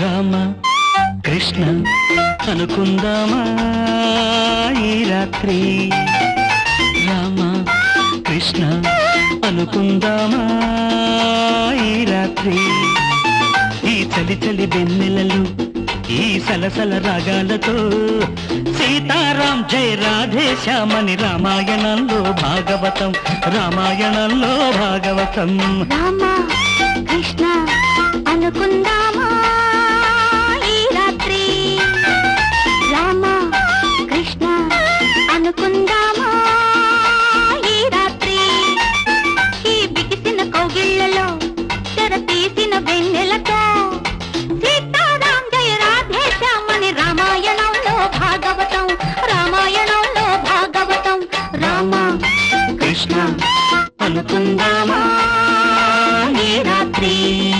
రామ కృష్ణ అనుకుందామా ఈ రాత్రి? రామ కృష్ణ అనుకుందామా ఈ రాత్రి? ఈ చలి చలి వెన్నెలలు ఈ సలసల రాగాలతో సీతారాం జయ రాధే శ్యామని రామాయణంలో భాగవతం రామాయణంలో భాగవతం. రామ కృష్ణ అనుకుందామా ఈ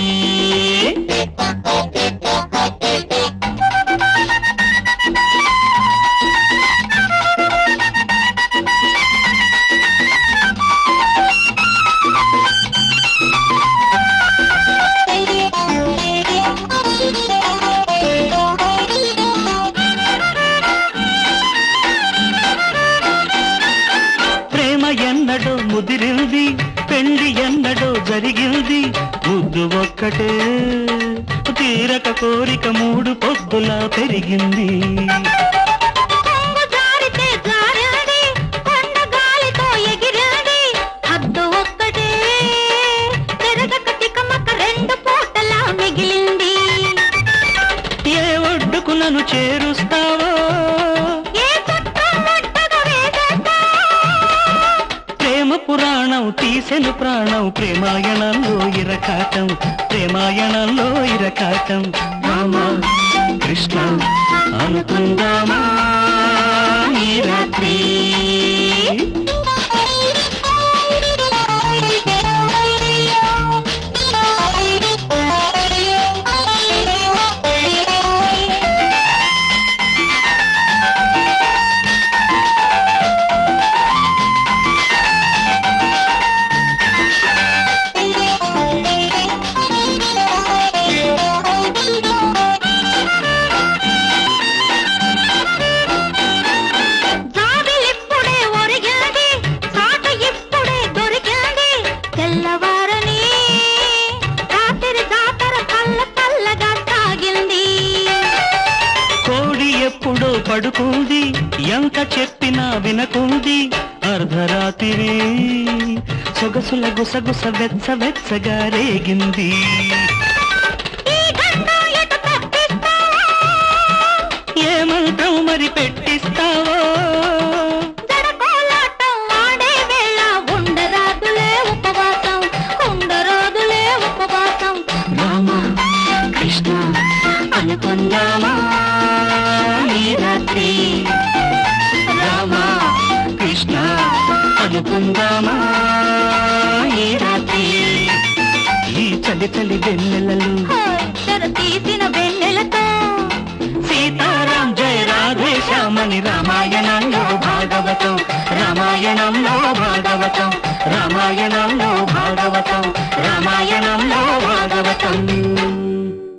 జరిగింది. ముద్దు ఒక్కటే. తీరక కోరిక మూడు పొద్దులా పెరిగింది. పురాణం తీసెను ప్రాణం ప్రేమాయణంలో ఇరకాటం ప్రేమాయణంలో ఇరకాటం. రామ కృష్ణ అనుకుందామా? పడుకుంది ఎంత చెప్పినా వినకుంది అర్ధరాత్రి సొగసుల గుసగుస వెచ్చ వెచ్చగా రేగింది. ఈ గంగా ఎటు తప్పిస్తావా? ఏ మంత్రం మరి పెట్టిస్తావో? జడకోలాటం రాత్రి రామ కృష్ణ అనుకుందామా ఈ రాత్రి? ఈ చలి చలి వెన్నెలలు. తీసిన వెన్నెలతో. సీతారాం జయ రాధే శ్యామని రామాయణంలో భాగవతం. రామాయణంలో భాగవతం. రామాయణంలో భాగవతం. రామాయణంలో భాగవతం.